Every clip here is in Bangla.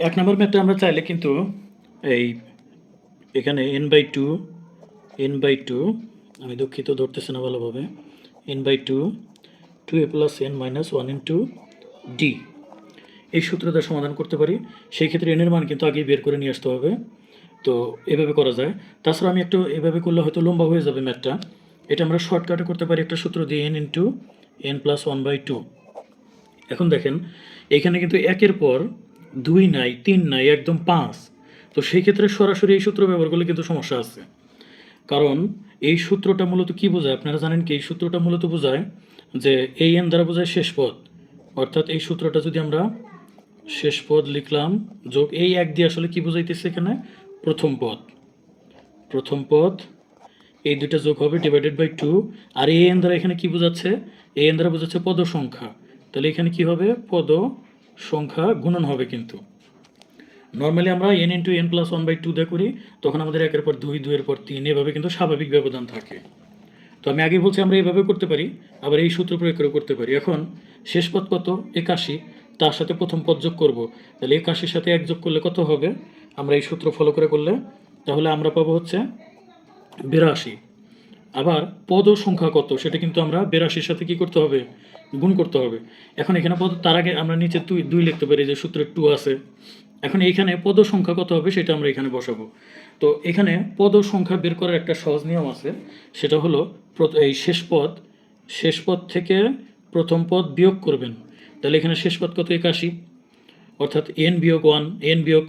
এক নম্বর ম্যাথটা আমরা চাইলে কিন্তু এই এখানে n by two n by two আমি দুঃখিত, ধরতেছি না ভালোভাবে। N by two two a plus n minus one into d এই সূত্রটা সমাধান করতে পারি। সেই ক্ষেত্রে এনের মান কিন্তু আগেই বের করে নিয়ে আসতে হবে। তো এভাবে করা যায়। তাছাড়া আমি একটু এভাবে করলে হয়তো লম্বা হয়ে যাবে ম্যাথটা এটা আমরা শর্টকাটে করতে পারি একটা সূত্র দিয়ে n into n plus one by two এখন দেখেন, এখানে কিন্তু একের পর দুই নাই, তিন নাই, একদম পাঁচ। তো সেই ক্ষেত্রে সরাসরি এই সূত্র ব্যবহার করলে কিন্তু সমস্যা আছে। কারণ এই সূত্রটা মূলত কি বোঝায়? আপনারা জানেন কি? এই সূত্রটা মূলত বোঝায় যে এই এন দ্বারা বোঝায় শেষ পদ। অর্থাৎ এই সূত্রটা যদি আমরা শেষ পদ লিখলাম, যোগ এই এক দিয়ে আসলে কি বোঝাইতেছে এখানে? প্রথম পদ। প্রথম পদ, এই দুইটা যোগ হবে ডিভাইডেড বাই টু আর এই এন দ্বারা এখানে কি বোঝাচ্ছে? এই এন দ্বারা বোঝাচ্ছে পদ সংখ্যা। তাহলে এখানে কি হবে? পদ সংখ্যা গুণন হবে কিন্তু। নর্মালি আমরা n into n plus one by two দিয়ে করি, তখন আমাদের একের পর দুই, দুইয়ের পর তিন, এভাবে কিন্তু স্বাভাবিক ব্যবধান থাকে। তো আমি আগে বলছি আমরা এইভাবে করতে পারি, আবার এই সূত্র প্রয়োগ করে করতে পারি। এখন শেষ পদ কত? একাশি। তার সাথে প্রথম পদ যোগ করব। তাহলে একাশির সাথে এক যোগ করলে কত হবে? আমরা এই সূত্র ফলো করে করলে, তাহলে আমরা পাবো হচ্ছে বিরাশি। আবার পদ সংখ্যা কত? সেটা কিন্তু আমরা বিরাশির সাথে কি করতে হবে? গুণ করতে হবে। এখন এখানে পদ, তার আগে আমরা নিচে দুই দুই লিখতে পারি যে সূত্রে টু আছে। এখন এইখানে পদ সংখ্যা কত হবে সেটা আমরা এখানে বসাবো। তো এখানে পদ সংখ্যা বের করার একটা সহজ নিয়ম আছে। সেটা হলো এই শেষ পদ শেষ পদ থেকে প্রথম পদ বিয়োগ করবেন। তাহলে এখানে শেষ পদ কত? একাশি। অর্থাৎ এন বিয়োগ ওয়ান এন বিয়োগ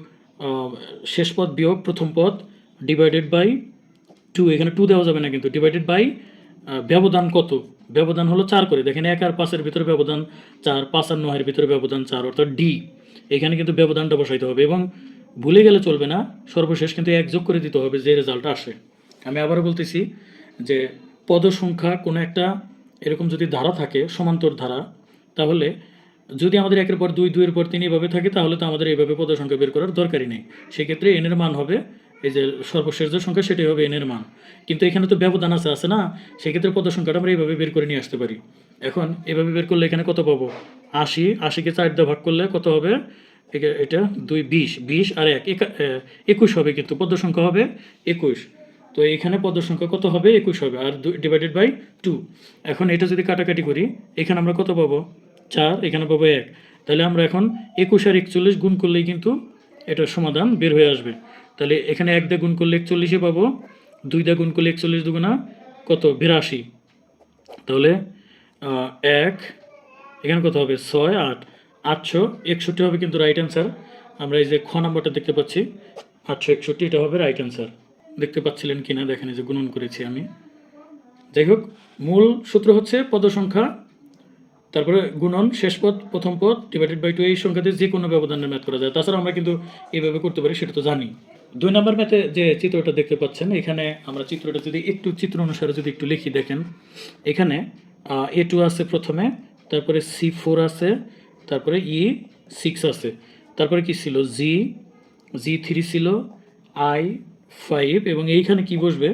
শেষ পদ বিয়োগ প্রথম পদ ডিভাইডেড বাই টু এখানে টু দেওয়া যাবে না কিন্তু ডিভাইডেড বাই ব্যবধান কত? ব্যবধান হলো চার করে। দেখেন এক আর পাঁচের ভিতরে ব্যবধান চার, পাঁচ আর নয়ের ভিতরে ব্যবধান চার, অর্থাৎ ডি এখানে কিন্তু ব্যবধানটা বসাইতে হবে এবং ভুলে গেলে চলবে না, সর্বশেষ কিন্তু এক যোগ করে দিতে হবে যে রেজাল্টটা আসে। আমি আবারও বলতেছি যে পদ সংখ্যা কোনো একটা এরকম যদি ধারা থাকে, সমান্তর ধারা, তাহলে যদি আমাদের একের পর দুই, দুইয়ের পর তিন এভাবে থাকে, তাহলে তো আমাদের এইভাবে পদ সংখ্যা বের করার দরকারই নেই। সেক্ষেত্রে এনের মান হবে এই যে সর্বশেষ যে সংখ্যা সেটাই হবে এনের মান। কিন্তু এখানে তো ব্যবধান আছে আছে না? সেক্ষেত্রে পদ সংখ্যাটা আমরা এইভাবে বের করে নিয়ে আসতে পারি। এখন এভাবে বের করলে এখানে কত পাবো? আশি। আশিকে চার দিয়ে ভাগ করলে কত হবে? এটা দুই, বিশ। বিশ আর এক। একা- একুশ হবে কিন্তু পদ সংখ্যা হবে একুশ। তো এখানে পদ সংখ্যা কত হবে? একুশ হবে। আর ডিভাইডেড বাই টু এখন এটা যদি কাটাকাটি করি, এখানে আমরা কত পাবো? চার, এখানে পাবো এক। তাহলে আমরা এখন একুশ আর একচল্লিশ গুণ করলেই কিন্তু এটার সমাধান বের হয়ে আসবে। তাহলে এখানে এক দিয়ে গুণ করলে একচল্লিশে পাবো, দুই দিয়ে গুণ করলে একচল্লিশ দুগুণা কত? বিরাশি। তাহলে এক, এখানে কত হবে? ছয়, আট। আটশো একষট্টি হবে কিন্তু রাইট অ্যান্সার আমরা এই যে খ নাম্বারটা দেখতে পাচ্ছি, আটশো একষট্টি, এটা হবে রাইট অ্যান্সার দেখতে পাচ্ছিলেন কিনা? দেখেন এই যে গুণন করেছি আমি। যাই হোক, মূল সূত্র হচ্ছে পদ সংখ্যা তারপরে গুণন, শেষ পদ, প্রথম পদ ডিভাইডেড বাই টু এই সংখ্যাতে যে কোনো ব্যবধানের ম্যাথ করা যায়। তাছাড়া আমরা কিন্তু এইভাবে করতে পারি, সেটা তো জানি। দুই নম্বর ম্যাথে যে চিত্রটা দেখতে পাচ্ছেন, এখানে আমরা চিত্রটা যদি একটু, চিত্র অনুসারে যদি একটু লিখি, দেখেন। এখানে এ টু আছে প্রথমে, তারপরে সি ফোর আছে, তারপরে ই সিক্স আছে। তারপরে কি ছিল? জি জি থ্রি ছিল আই ফাইভ এবং এইখানে কি বসবে?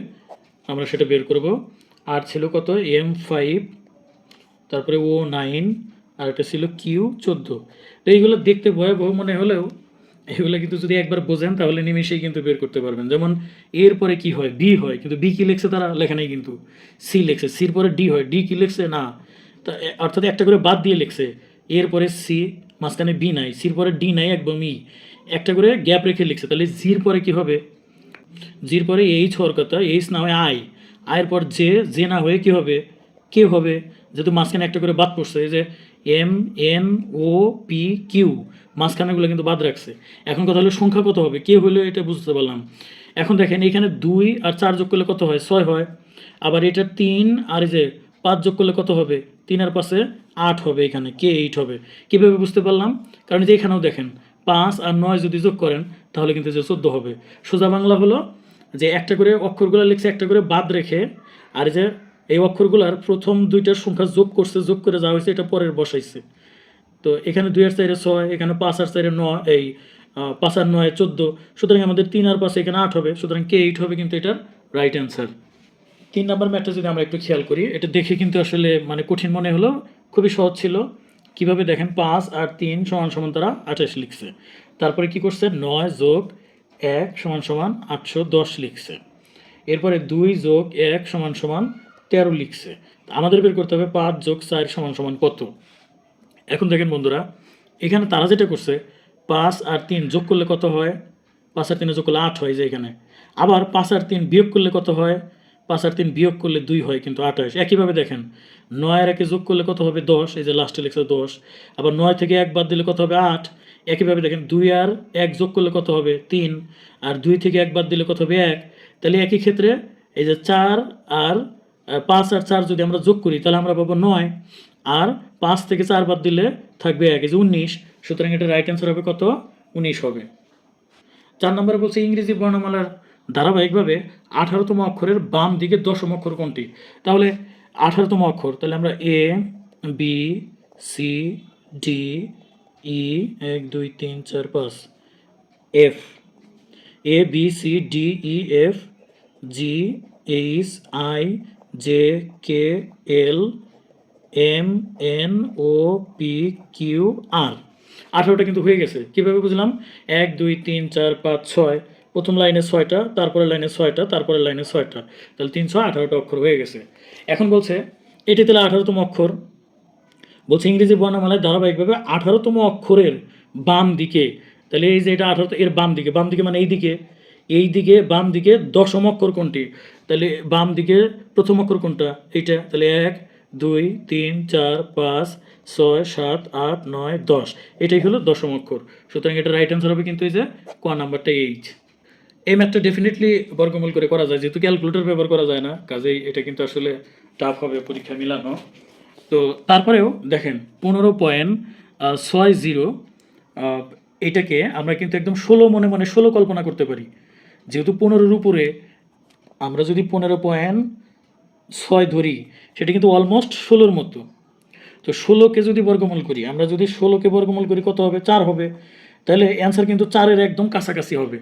আমরা সেটা বের করব। আর ছিল কত? এম ফাইভ তারপরে ও নাইন আর একটা ছিল কিউ চোদ্দ তো এইগুলো দেখতে ভয়াবহ মনে হলেও এগুলো কিন্তু যদি একবার বোঝেন, তাহলে নিমেষেই কিন্তু বের করতে পারবেন। যেমন, এর পরে কি হয়? বি হয়, কিন্তু বি কি লেখছে তারা? লেখা নেই কিন্তু। সি লেখছে। সির পরে ডি হয়। ডি কি লেখছে? না। তা অর্থাৎ একটা করে বাদ দিয়ে লেখছে। এর পরে সি, মাঝখানে বি নাই। সির পরে ডি নাই, একদম ই। একটা করে গ্যাপ রেখে লিখছে। তাহলে জির পরে কি হবে? জির পরে এইচ হওয়ার কথা। এইচ না হয় আই। আয়ের পর জে। জে না হয়ে কি হবে? কে হবে? যেহেতু মাঝখানে একটা করে বাদ পড়ছে। যে M, N, O, P, Q. মাঝখানেগুলো কিন্তু বাদ রাখছে। এখন কথা হলো সংখ্যা কত হবে? কে হলে এটা বুঝতে পারলাম। এখন দেখেন, এখানে দুই আর চার যোগ করলে কত হয়? ছয় হয়। আবার এটা তিন আর যে পাঁচ যোগ করলে কত হবে? তিন আর পাশে আট হবে এখানে। কে এইট হবে? কীভাবে বুঝতে পারলাম? কারণ যে এখানেও দেখেন, পাঁচ আর নয় যদি যোগ করেন, তাহলে কিন্তু যে চোদ্দ হবে। সোজা বাংলা হলো যে একটা করে অক্ষরগুলো লিখছে, একটা করে বাদ রেখে, আর যে এই অক্ষরগুলার প্রথম দুইটার সংখ্যা যোগ করছে, যোগ করে যাওয়া হয়েছে, এটা পরের বসাইছে। তো এখানে দুই আর চাইরে ছয়, এখানে পাঁচ আর চাইরে নয়, এই পাঁচ আর নয় চোদ্দ। সুতরাং আমাদের তিন আর পাঁচে, এখানে আট হবে। সুতরাং কে এইট হবে কিন্তু এটার রাইট অ্যান্সার তিন নাম্বার ম্যাথটা যদি আমরা একটু খেয়াল করি, এটা দেখে কিন্তু আসলে মানে কঠিন মনে হলো, খুবই সহজ ছিল। কীভাবে দেখেন, পাঁচ আর তিন সমান সমান তারা আঠাশ লিখছে। তারপরে কি করছে? নয় যোগ এক সমান সমান আটশো দশ লিখছে। এরপরে দুই যোগ এক সমান সমান তেরো লিখছে? আমাদের বের করতে হবে পাঁচ যোগ চার সমান সমান কত? এখন দেখেন বন্ধুরা, এখানে তারা যেটা করছে, পাঁচ আর তিন যোগ করলে কত হয়? পাঁচ আর তিনে যোগ করলে আট হয় যে এখানে। আবার পাঁচ আর তিন বিয়োগ করলে কত হয়? পাঁচ আর তিন বিয়োগ করলে দুই হয়, কিন্তু আঠাশ একইভাবে দেখেন, নয় আর একে যোগ করলে কত হবে? দশ, এই যে লাস্টে লিখছে দশ। আবার নয় থেকে এক বাদ দিলে কত হবে? আট। একইভাবে দেখেন, দুই আর এক যোগ করলে কত হবে? তিন। আর দুই থেকে এক বাদ দিলে কত হবে? এক। তাহলে একই ক্ষেত্রে এই যে চার আর পাঁচ আর চার যদি আমরা যোগ করি, তাহলে আমরা পাবো নয়। আর পাঁচ থেকে চার বাদ দিলে থাকবে এক যে উনিশ। সুতরাং এটা রাইট অ্যান্সার হবে কত? উনিশ হবে। চার নম্বরে বলছে ইংরেজি বর্ণমালার ধারাবাহিকভাবে আঠারোতম অক্ষরের বাম দিকে দশম অক্ষর কোনটি? তাহলে আঠারোতম অক্ষর, তাহলে আমরা A, B, C, D, E, এক, দুই, তিন, চার, পাঁচ, F. A, B, C, D, E, F, G, H, I J K L, M, N, O, P, Q, R. আঠারোটা কিন্তু হয়ে গেছে। কীভাবে বুঝলাম? এক, দুই, তিন, চার, পাঁচ, ছয়। প্রথম লাইনে ছয়টা তারপরে লাইনে ছয়টা তারপরে লাইনে ছয়টা। তাহলে তিনশো আঠারোটা অক্ষর হয়ে গেছে। এখন বলছে, এটি তাহলে আঠারোতম অক্ষর। বলছে ইংরেজি বর্ণমালায় ধারাবাহিকভাবে আঠারোতম অক্ষরের বাম দিকে। তাহলে এই যে এটা আঠারো এর বাম দিকে। বাম দিকে মানে এই দিকে। এই দিকে বাম দিকে দশম অক্ষর কোনটি? তাহলে বাম দিকে প্রথম অক্ষর কোনটা? এইটা, তাহলে এক, দুই, তিন, চার, পাঁচ, ছয়, সাত, আট, নয়, দশ। এটাই হলো দশম অক্ষর। সুতরাং এটা রাইট অ্যান্সার হবে কিন্তু এই যে ক নাম্বারটা এইচ। এই ম্যাথটা ডেফিনেটলি বর্গমূল করে করা যায়, যেহেতু ক্যালকুলেটর ব্যবহার করা যায় না, কাজেই এটা কিন্তু আসলে টাফ হবে পরীক্ষা মিলানো। তো তারপরেও দেখেন, পনেরো পয়েন্ট ছয় জিরো এটাকে আমরা কিন্তু একদম ষোলো মনে মনে ষোলো কল্পনা করতে পারি। যেহেতু পনেরোর উপরে আমরা যদি পনেরো পয়েন্ট ছয় ধরি, সেটা কিন্তু অলমোস্ট ষোলোর মতো। তো ষোলোকে যদি বর্গমূল করি, আমরা যদি ষোলোকে বর্গমূল করি, কত হবে? চার হবে। তাহলে অ্যান্সার কিন্তু চারের একদম কাছাকাছি হবে।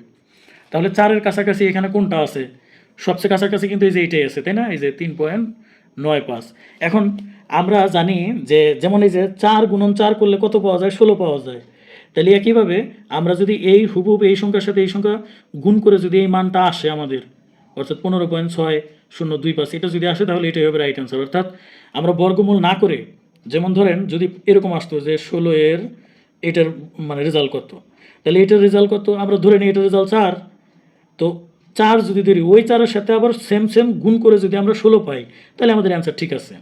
তাহলে চারের কাছাকাছি এখানে কোনটা আছে? সবচেয়ে কাছাকাছি কিন্তু এই যে এইটাই আছে, তাই না? এই যে তিন পয়েন্ট নয় পাঁচ। এখন আমরা জানি যে, যেমন এই যে চার গুণন চার করলে কত পাওয়া যায়? ষোলো পাওয়া যায়। তাহলে একইভাবে আমরা যদি এই হুবহুব এই সংখ্যার সাথে এই সংখ্যা গুণ করে যদি এই মানটা আসে আমাদের অর্থাৎ পনেরো পয়েন্ট ছয় শূন্য দুই পাঁচ। এটা যদি আসে তাহলে এটাই হবে রাইট অ্যান্সার অর্থাৎ আমরা বর্গমূল না করে, যেমন ধরেন যদি এরকম আসতো যে ষোলো এর এটার মানে রেজাল্ট কত? তাহলে এটার রেজাল্ট কত? আমরা ধরে নিই এটার রেজাল্ট চার। তো চার যদি ধরি, ওই চারের সাথে আবার সেম সেম গুণ করে যদি আমরা ষোলো পাই, তাহলে আমাদের অ্যান্সার ঠিক আছে।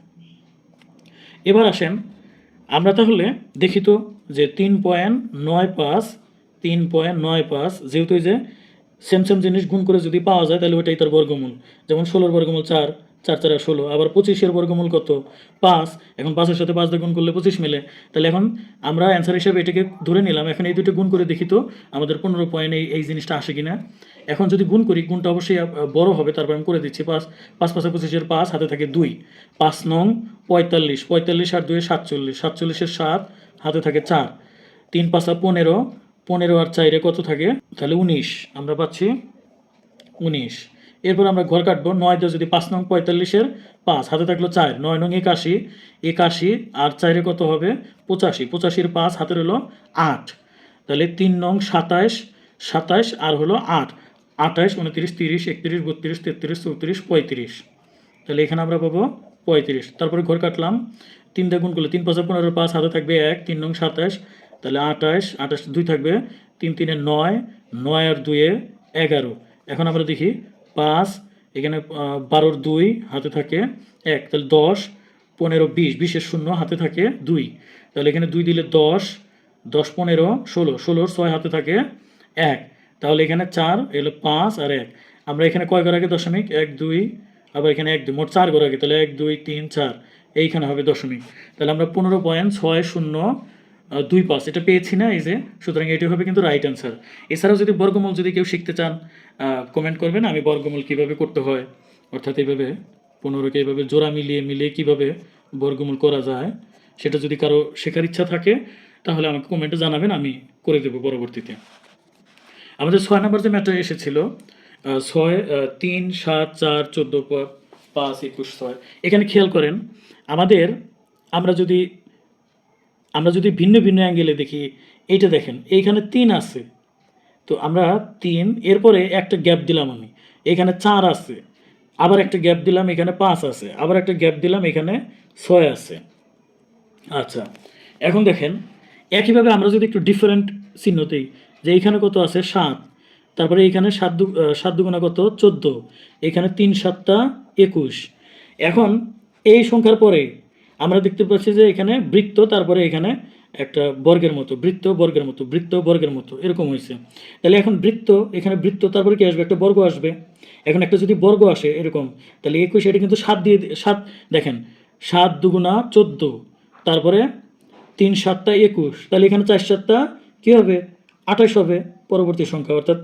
এবার আসেন, আমরা তাহলে দেখি তো যে তিন পয়েন্ট নয় পাঁচ, তিন পয়েন্ট নয় পাঁচ, যেহেতু যে সেম সেম জিনিস গুণ করে যদি পাওয়া যায়, তাহলে ওইটাই তার বর্গমূল। যেমন ষোলোর বর্গমূল চার চার চার ষোলো, আবার পঁচিশের বর্গমূল কত? পাঁচ, এখন পাঁচের সাথে পাঁচ দিয়ে গুণ করলে পঁচিশ মেলে। তাহলে এখন আমরা অ্যান্সার হিসেবে এটাকে ধরে নিলাম। এখন এই দুটো গুণ করে দেখি তো, আমাদের পনেরো পয়েন্ট এই এই জিনিসটা আসে কিনা। এখন যদি গুণ করি, গুণটা অবশ্যই বড় হবে, তারপর আমি করে দিচ্ছি পাঁচ। পাঁচ পাঁচে পঁচিশের পাঁচ, হাতে থাকে দুই। পাঁচ নং পঁয়তাল্লিশ পঁয়তাল্লিশ আর দুই সাতচল্লিশ, সাতচল্লিশের সাত, হাতে থাকে চার। তিন পাঁচা পনেরো পনেরো আর চাইরে কত থাকে? তাহলে উনিশ। আমরা পাচ্ছি উনিশ। এরপর আমরা ঘর কাটবো। নয় দিয়ে যদি পাঁচ নং পঁয়তাল্লিশের পাঁচ, হাতে থাকল চার, নয় নং একাশি। একাশি আর চাইরে কত হবে? পঁচাশি। পঁচাশির পাঁচ হাতে রইল আট। তাহলে তিন নং সাতাশ সাতাশ আর হলো আট। আঠাশ উনত্রিশ, তিরিশ, একত্রিশ, বত্রিশ, তেত্রিশ, চৌত্রিশ, পঁয়ত্রিশ। তাহলে এখানে আমরা পাবো পঁয়ত্রিশ। তারপরে ঘর কাটলাম। তিন দিয়ে গুণ করলে তিন পাঁচ পনেরো, পাঁচ হাতে থাকবে এক। তিন নং সাতাশ তাহলে আঠাশ আঠাশ দুই থাকবে, তিন তিনে নয় নয় আর দুয়ে এগারো। এখন আমরা দেখি পাঁচ, এখানে বারোর দুই হাতে থাকে এক, তাহলে দশ, পনেরো, বিশ, বিশের শূন্য হাতে থাকে দুই। তাহলে এখানে দুই দিলে দশ দশ, পনেরো, ষোলো, ষোলোর ছয় হাতে থাকে এক। তাহলে এখানে চার এলো পাঁচ আর এক। আমরা এখানে কয় ঘর আগে? দশমিক, এক, দুই, আবার এখানে এক, দুই, মোট চার ঘর আগে। তাহলে এক, দুই, তিন, চার, এইখানে হবে দশমিক। তাহলে আমরা পনেরো পয়েন্ট ছয় শূন্য দুই পাঁচ এটা পেয়েছি না, এই যে। সুতরাং এটি হবে কিন্তু রাইট অ্যান্সার এছাড়াও যদি বর্গমূল যদি কেউ শিখতে চান কমেন্ট করবেন, আমি বর্গমূল কীভাবে করতে হয়, অর্থাৎ এইভাবে পনেরোকে এইভাবে জোড়া মিলিয়ে মিলিয়ে কীভাবে বর্গমূল করা যায়, সেটা যদি কারও শেখার ইচ্ছা থাকে, তাহলে আমাকে কমেন্টে জানাবেন, আমি করে দেবো পরবর্তীতে। আমাদের ছয় নম্বর যে ম্যাটার এসেছিল ছয় তিন, সাত, চার, চোদ্দ পাঁচ, একুশ, ছয়। এখানে খেয়াল করেন, আমাদের, আমরা যদি আমরা যদি ভিন্ন ভিন্ন অ্যাঙ্গেলে দেখি, এইটা দেখেন, এইখানে তিন আছে। তো আমরা তিন, এরপরে একটা গ্যাপ দিলাম আমি, এখানে চার আছে, আবার একটা গ্যাপ দিলাম, এখানে পাঁচ আছে, আবার একটা গ্যাপ দিলাম, এখানে ছয় আছে। আচ্ছা এখন দেখেন, একইভাবে আমরা যদি একটু ডিফারেন্ট চিহ্ন দিই, যে এইখানে কত আছে? সাত, তারপরে এইখানে সাত দু সাত দুগুণা কত? চোদ্দ, এখানে তিন সাতটা একুশ। এখন এই সংখ্যার পরে আমরা দেখতে পাচ্ছি যে এখানে বৃত্ত, তারপরে এখানে একটা বর্গের মতো, বৃত্ত, বর্গের মতো, বৃত্ত, বর্গের মতো, এরকম হয়েছে। তাহলে এখন বৃত্ত, এখানে বৃত্ত, তারপরে কি আসবে? একটা বর্গ আসবে। এখন একটা যদি বর্গ আসে এরকম, তাহলে একুশ, এটা কিন্তু সাত দিয়ে, সাত, দেখেন, সাত দুগুণা চোদ্দ, তারপরে তিন সাতটা একুশ, তাহলে এখানে চার সাতটা কী হবে? আঠাশ হবে পরবর্তী সংখ্যা, অর্থাৎ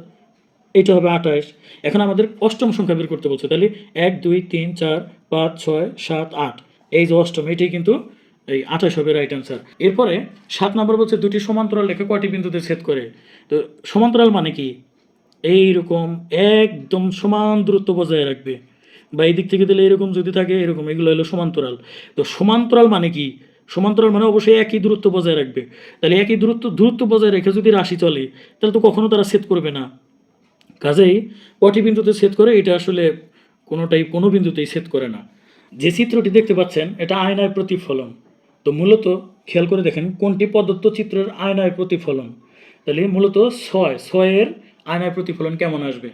এটা হবে আঠাশ। এখন আমাদের অষ্টম সংখ্যা বের করতে বলছে, তাহলে এক, দুই, তিন, চার, পাঁচ, ছয়, সাত, আট। এই যে অষ্টম এটাই কিন্তু এই আঠাশ হবে রাইট অ্যান্সার এরপরে সাত নম্বর বলছে দুটি সমান্তরাল রেখে কয়টি বিন্দুতে ছেদ করে? তো সমান্তরাল মানে কি? এইরকম একদম সমান দূরত্ব বজায় রাখবে। বা এই দিক থেকে দিলে এরকম যদি থাকে, এরকম, এগুলো হলো সমান্তরাল। তো সমান্তরাল মানে কি? সমান্তরাল মানে অবশ্যই একই দূরত্ব বজায় রাখবে। তাহলে একই দূরত্ব দূরত্ব বজায় রেখে যদি রাশি চলে, তাহলে তো কখনো তারা ছেদ করবে না। কাজেই কটি বিন্দুতে ছেদ করে? এটা আসলে কোনোটাই কোনো বিন্দুতেই ছেদ করে না। যে চিত্রটি দেখতে পাচ্ছেন, এটা আয়নায় প্রতিফলন। তো মূলত খেয়াল করে দেখেন কোনটি প্রদত্ত চিত্রের আয়নায় প্রতিফলন। তাহলে মূলত ছয়, ছয়ের আয়নায় প্রতিফলন কেমন আসবে?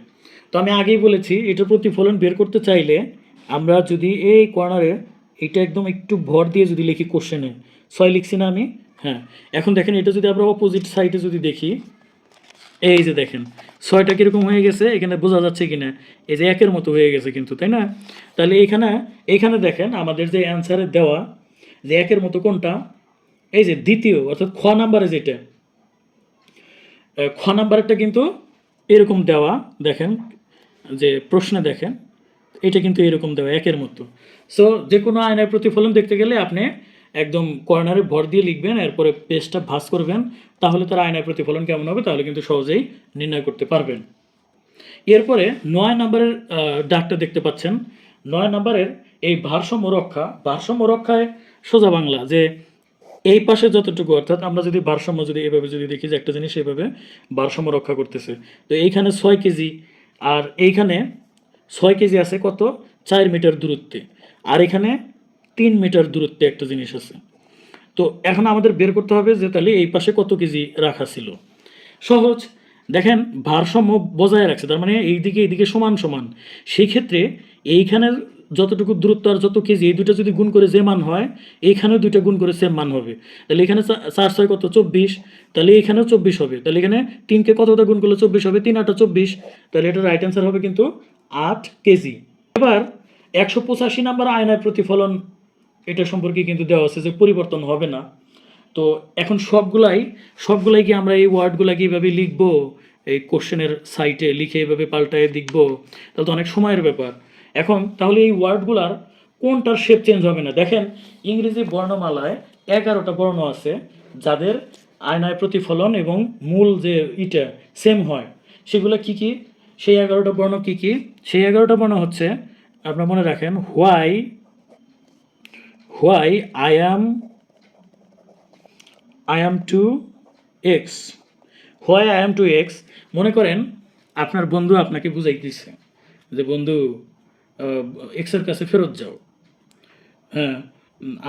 তো আমি আগেই বলেছি, এটার প্রতিফলন বের করতে চাইলে আমরা যদি এই কর্নারে এটা একদম একটু ভর দিয়ে যদি লিখি কোশ্চেনে ছয় লিখছি না আমি? হ্যাঁ। এখন দেখেন এটা যদি আমরা অপোজিট সাইডে যদি দেখি এই যে দেখেন, ছয়টা কীরকম হয়ে গেছে, এখানে বোঝা যাচ্ছে কিনা? এই যে একের মতো হয়ে গেছে কিন্তু, তাই না? তাহলে এইখানে এখানে দেখেন আমাদের যে অ্যান্সারে দেওয়া যে একের মতো কোনটা? এই যে দ্বিতীয়, অর্থাৎ খ নাম্বারে যেটা খ নাম্বারটা কিন্তু এরকম দেওয়া, দেখেন, যে প্রশ্নে দেখেন, এটা কিন্তু এরকম দেওয়া, একের মতো। সো যে কোনো আয়নার প্রতিফলন দেখতে গেলে আপনি একদম কর্নারে ভর দিয়ে লিখবেন, এরপরে পেজটা ভাঁজ করবেন তাহলে তার আয়নার প্রতিফলন কেমন হবে? তাহলে কিন্তু সহজেই নির্ণয় করতে পারবেন। এরপরে নয় নম্বরের ডাকটা দেখতে পাচ্ছেন। নয় নম্বরের এই ভারসাম্য রক্ষা, ভারসাম্য রক্ষায় সোজা বাংলা যে এই পাশে যতটুকু, অর্থাৎ আমরা যদি ভারসাম্য যদি এভাবে যদি দেখি যে একটা জিনিস এইভাবে ভারসাম্য রক্ষা করতেছে, তো এইখানে ছয় কেজি, আর এইখানে ছয় কেজি আছে কত? চার মিটার দূরত্বে। আর এখানে তিন মিটার দূরত্বে একটা জিনিস আছে। তো এখন আমাদের বের করতে হবে যে তাহলে এই পাশে কত কেজি রাখা ছিল। সহজ। দেখেন ভারসাম্য বজায় রাখছে, তার মানে এইদিকে এইদিকে সমান সমান। সেই ক্ষেত্রে এইখানে যতটুকু দূরত্ব আর যত কেজি, এই দুটো যদি গুণ করে যে মান হয়, এইখানেও দুইটা গুণ করে সেম মান হবে। তাহলে এখানে চার ছয় কত? চব্বিশ। তাহলে এখানেও চব্বিশ হবে। তাহলে এখানে তিনকে কতটা গুণ করলে চব্বিশ হবে? তিন আটটা চব্বিশ। তাহলে এটা রাইট অ্যান্সার হবে কিন্তু আট কেজি। এবার একশো পঁচাশি নাম্বার আয়নায় প্রতিফলন এটা সম্পর্কে কিন্তু দেওয়া আছে যে পরিবর্তন হবে না। তো এখন সবগুলাই সবগুলাই কি আমরা এই ওয়ার্ডগুলা কি এইভাবে লিখব, এই কোশ্চেনের সাইটে লিখে এভাবে পাল্টায় লিখব তাহলে তো অনেক সময়ের ব্যাপার। এখন তাহলে এই ওয়ার্ডগুলার কোনটার শেপ চেঞ্জ হবে না? দেখেন, ইংরেজি বর্ণমালায় এগারোটা বর্ণ আছে, যাদের আয়নায় প্রতিফলন এবং মূল যে ইটা সেম হয়। সেগুলো কি কি? সেই এগারোটা বর্ণ কি কি? সেই এগারোটা বর্ণ হচ্ছে, আপনারা মনে রাখেন, why why I am I am to x why I am to x মনে করেন, আপনার বন্ধু আপনাকে বুঝাইতেছে যে, বন্ধু এক্সের কাছে ফেরত যাও। হ্যাঁ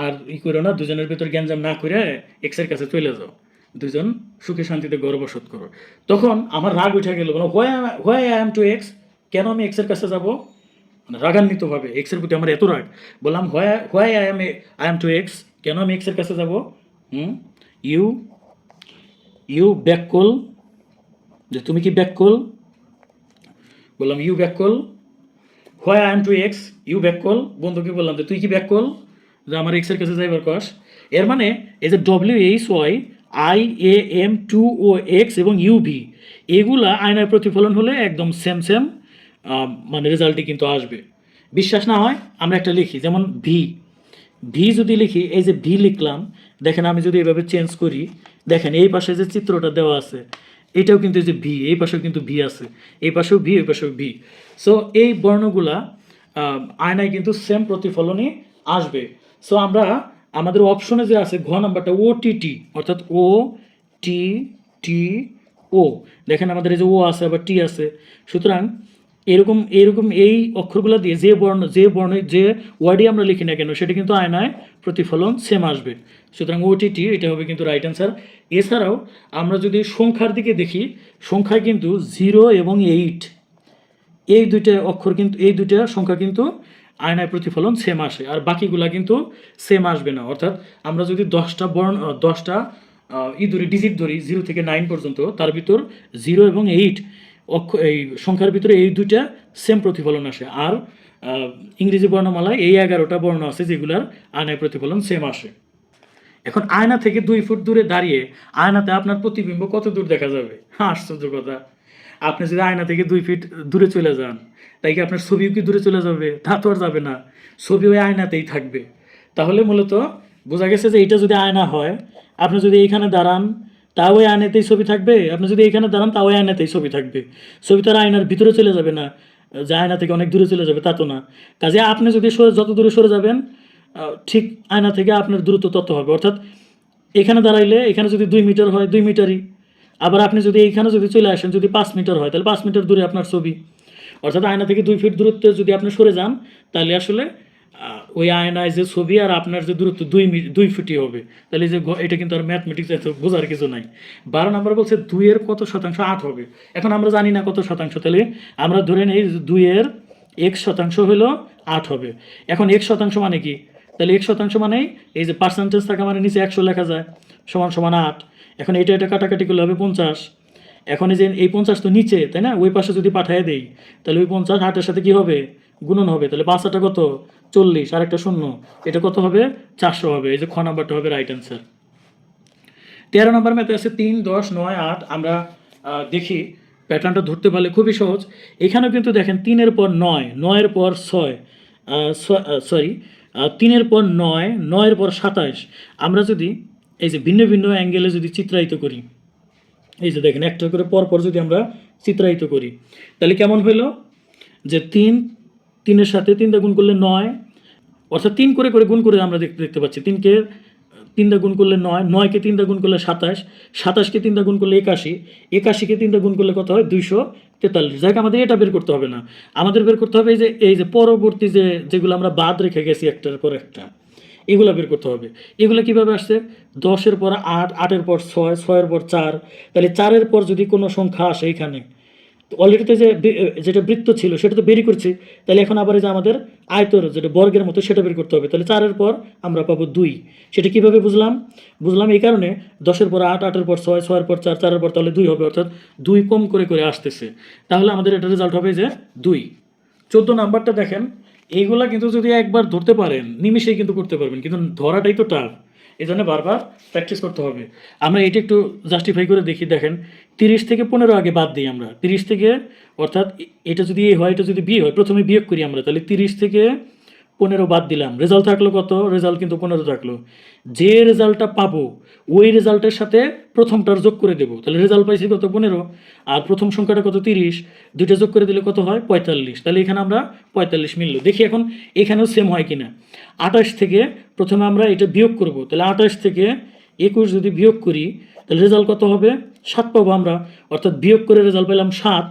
আর ই করো না, দুজনের ভেতর গ্যাঞ্জাম না করে এক্সের কাছে চলে যাও। দুজন সুখে শান্তিতে গর্বসত করো। তখন আমার রাগ উঠে গেল why why I am to x কেন আমি এক্সের কাছে যাব? মানে রাগান্বিতভাবে এক্সের প্রতি আমার এত রাগ। বললাম why why I am I am to x কেন আমি এক্সের কাছে যাব? হুম? ইউ ইউ ব্যাককল যে তুমি কি ব্যাককল বললাম you back call why I am to x you back call বন্ধুকে বললাম, যে তুই কি ব্যাককল যে আমার এক্সের কাছে যাইবার কস। এর মানে এই যে W H Y I A M to O X এবং ইউভি এগুলা আয়নার প্রতিফলন হলে একদম সেম সেম মানে রেজাল্টই কিন্তু আসবে। বিশ্বাস না হয়, আমরা একটা লিখি, যেমন ভি ভি যদি লিখি, এই যে ভি লিখলাম, দেখেন আমি যদি এভাবে চেঞ্জ করি, দেখেন এই পাশে যে চিত্রটা দেওয়া আছে, এটাও কিন্তু এই যে ভি এই পাশেও কিন্তু ভি আছে, এই পাশেও ভি এই পাশেও ভি সো এই বর্ণগুলা আয়নায় কিন্তু সেম প্রতিফলনই আসবে। সো আমরা, আমাদের অপশনে যে আছে ঘ নাম্বারটা ও টি টি অর্থাৎ ও টি টি ও দেখেন আমাদের এই যে ও আছে, আবার টি আছে। সুতরাং এরকম এরকম এই অক্ষরগুলো দিয়ে যে বর্ণ, যে বর্ণে, যে ওয়ার্ডই আমরা লিখি না কেন, সেটা কিন্তু আয়নায় প্রতিফলন সেম আসবে। সুতরাং ওটিটি এটা হবে কিন্তু রাইট অ্যান্সার এছাড়াও আমরা যদি সংখ্যার দিকে দেখি, সংখ্যায় কিন্তু জিরো এবং এইট এই দুইটা অক্ষর কিন্তু, এই দুইটা সংখ্যা কিন্তু আয়নায় প্রতিফলন সেম আসে, আর বাকিগুলা কিন্তু সেম আসবে না। অর্থাৎ আমরা যদি দশটা বর্ণ দশটা ই ধরি ডিজিট ধরি জিরো থেকে নাইন পর্যন্ত, তার ভিতর জিরো এবং এইট অক্ষ, এই সংখ্যার ভিতরে এই দুইটা সেম প্রতিফলন আসে। আর ইংরেজি বর্ণমালায় এই এগারোটা বর্ণ আছে যেগুলার আয়নায় প্রতিফলন সেম আসে। এখন আয়না থেকে দুই ফুট দূরে দাঁড়িয়ে আয়নাতে আপনার প্রতিবিম্ব কত দূর দেখা যাবে? হ্যাঁ আশ্চর্য কথা। আপনি যদি আয়না থেকে দুই ফিট দূরে চলে যান, তাই কি আপনার ছবিও কি দূরে চলে যাবে? তা তো আর যাবে না। ছবি ওই আয়নাতেই থাকবে। তাহলে মূলত বোঝা গেছে যে এটা যদি আয়না হয়, আপনি যদি এইখানে দাঁড়ান তাও ওই আয়নাতেই ছবি থাকবে। আপনি যদি এইখানে দাঁড়ান তাও ওই আয়নাতেই ছবি থাকবে। ছবি তো আর আয়নার ভিতরে চলে যাবে না। যে আয়না থেকে অনেক দূরে চলে যাবে, তা তো না। কাজে আপনি যদি সরে, যত দূরে সরে যাবেন ঠিক আয়না থেকে আপনার দূরত্ব তত হবে। অর্থাৎ এখানে দাঁড়াইলে, এখানে যদি দুই মিটার হয়, দুই মিটারই। আবার আপনি যদি এইখানে যদি চলে আসেন, যদি পাঁচ মিটার হয়, তাহলে পাঁচ মিটার দূরে আপনার ছবি। অর্থাৎ আয়না থেকে দুই ফিট দূরত্বে যদি আপনি সরে যান, তাহলে আসলে ওই আয়নায় যে ছবি আর আপনার যে দূরত্ব দুই দুই ফুটি হবে। তাহলে যে এটা কিন্তু আর ম্যাথমেটিক্স এত বোঝার কিছু নাই। বারো নম্বর বলছে দুইয়ের কত শতাংশ? আট হবে। এখন আমরা জানি না কত শতাংশ। তাহলে আমরা ধরে নেই দুইয়ের এক শতাংশ হলো আট হবে। এখন এক শতাংশ মানে কি? তাহলে এক শতাংশ মানেই এই যে পার্সেন্টেজ থাকা মানে নিচে একশো লেখা যায়। সমান সমান আট। এখন এটা এটা কাটাকাটি করলে হবে পঞ্চাশ। এখন এই যে, এই পঞ্চাশ তো নিচে, তাই না? ওই পাশে যদি পাঠিয়ে দেই, তাহলে ওই পঞ্চাশ আটের সাথে কি হবে? গুণন হবে, তাহলে পাঁচ আটা কত? চল্লিশ আর একটা শূন্য। এটা কত হবে? চারশো হবে। এই যে খ নাম্বারটা হবে রাইট অ্যান্সার তেরো নম্বর ম্যাথে আছে তিন, দশ, নয়, আট। আমরা দেখি। প্যাটার্নটা ধরতে পারলে খুবই সহজ। এখানেও কিন্তু দেখেন তিনের পর নয়, নয়ের পর ছয় সরি তিনের পর নয়, নয়ের পর সাতাশ। আমরা যদি, এই যে ভিন্ন ভিন্ন অ্যাঙ্গেলে যদি চিত্রায়িত করি, এই যে দেখেন একটা করে পর পর যদি আমরা চিত্রায়িত করি, তাহলে কেমন হইল? যে তিন তিনের সাথে তিনটা গুণ করলে নয়। অর্থাৎ তিন করে করে গুণ করে আমরা দেখতে দেখতে পাচ্ছি। তিনকে তিনটা গুণ করলে নয়, নয়কে তিনটা গুণ করলে সাতাশ, সাতাশকে তিনটা গুণ করলে একাশি, একাশিকে তিনটা গুণ করলে কত হয়? দুইশো তেতাল্লিশ। যাক, আমাদের এটা বের করতে হবে না। আমাদের বের করতে হবে এই যে এই যে পরবর্তী যে যেগুলো আমরা বাদ রেখে গেছি একটার পর একটা, এগুলো বের করতে হবে। এগুলো কীভাবে আসছে? দশের পর আট, আটের পর ছয়, ছয়ের পর চার। তাহলে চারের পর যদি কোনো সংখ্যা আসে এখানে অলরেডি তো যে যেটা বৃত্ত ছিল, সেটা তো বেরই করছি। তাহলে এখন আবার যে আমাদের আয়তর যেটা বর্গের মতো, সেটা বের করতে হবে। তাহলে চারের পর আমরা পাবো দুই। সেটা কীভাবে বুঝলাম? বুঝলাম এই কারণে দশের পর আট, আটের পর ছয়, ছয়ের পর চার, চারের পর তাহলে দুই হবে, অর্থাৎ দুই কম করে করে আসতেছে। তাহলে আমাদের এটা রেজাল্ট হবে যে দুই। চোদ্দ নাম্বারটা দেখেন, এইগুলা কিন্তু যদি একবার ধরতে পারেন নিমিশেই কিন্তু করতে পারবেন, কিন্তু ধরাটাই তো টাফ এই জন্য বারবার প্র্যাকটিস করতে হবে। আমরা এটা একটু জাস্টিফাই করে দেখি, দেখেন, তিরিশ থেকে পনেরো আগে বাদ দিই আমরা। তিরিশ থেকে, অর্থাৎ এটা যদি এ হয়, এটা যদি বি হয়, প্রথমে বিয়োগ করি আমরা, তাহলে তিরিশ থেকে পনেরো বাদ দিলাম। রেজাল্ট থাকল কত? রেজাল্ট কিন্তু পনেরো থাকল। যে রেজাল্টটা পাবো, ওই রেজাল্টের সাথে প্রথমটার যোগ করে দেবো। তাহলে রেজাল্ট পাইছি কত? পনেরো। আর প্রথম সংখ্যাটা কত? তিরিশ। দুইটা যোগ করে দিলে কত হয়? পঁয়তাল্লিশ। তাহলে এখানে আমরা পঁয়তাল্লিশ মিললো। দেখি এখন এখানেও সেম হয় কিনা। আঠাশ থেকে প্রথমে আমরা এটা বিয়োগ করব। তাহলে আঠাশ থেকে একুশ যদি বিয়োগ করি তাহলে রেজাল্ট কত হবে? সাত পাবো আমরা। অর্থাৎ বিয়োগ করে রেজাল্ট পেলাম সাত।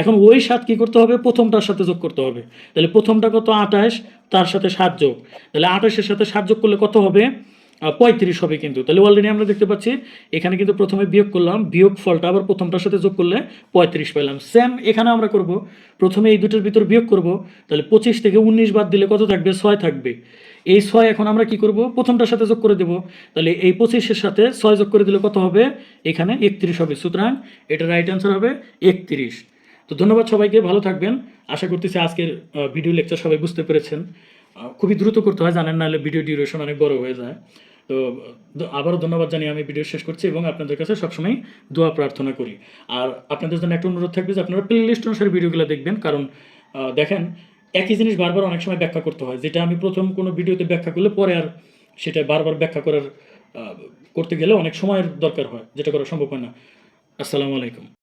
এখন ওই সাত কী করতে হবে? প্রথমটার সাথে যোগ করতে হবে। তাহলে প্রথমটা কত? আঠাশ, তার সাথে সাত যোগ। তাহলে আঠাশের সাথে সাত যোগ করলে কত হবে? পঁয়ত্রিশ হবে কিন্তু। তাহলে অলরেডি আমরা দেখতে পাচ্ছি, এখানে কিন্তু প্রথমে বিয়োগ করলাম। বিয়োগ ফলটা আবার প্রথমটার সাথে যোগ করলে পঁয়ত্রিশ পেলাম। সেম এখানে আমরা করব। প্রথমে এই দুটোর ভিতর বিয়োগ করব। তাহলে পঁচিশ থেকে উনিশ বাদ দিলে কত থাকবে? ছয় থাকবে। এই ছয় এখন আমরা কি করব? প্রথমটার সাথে যোগ করে দেব। তাহলে এই পঁচিশের সাথে ছয় যোগ করে দিলে কত হবে? এখানে একত্রিশ হবে। সুতরাং এটা রাইট অ্যান্সার হবে একত্রিশ। তো ধন্যবাদ সবাইকে, ভালো থাকবেন। আশা করতেছি আজকের ভিডিও লেকচার সবাই বুঝতে পেরেছেন। খুবই দ্রুত করতে হয়, জানেন নাহলে ভিডিও ডিউরেশন অনেক বড় হয়ে যায়। তো আবারও ধন্যবাদ জানিয়ে আমি ভিডিও শেষ করছি এবং আপনাদের কাছে সবসময় দোয়া প্রার্থনা করি। আর আপনাদের জন্য একটা অনুরোধ থাকবে যে আপনারা প্লে লিস্ট অনুসারে ভিডিওগুলো দেখবেন। কারণ দেখেন একই জিনিস বারবার অনেক সময় ব্যাখ্যা করতে হয়। যেটা আমি প্রথম কোনো ভিডিওতে ব্যাখ্যা করলে পরে আর সেটা বারবার ব্যাখ্যা করার করতে গেলে অনেক সময়ের দরকার হয়, যেটা করা সম্ভব হয় না। আসসালামু আলাইকুম।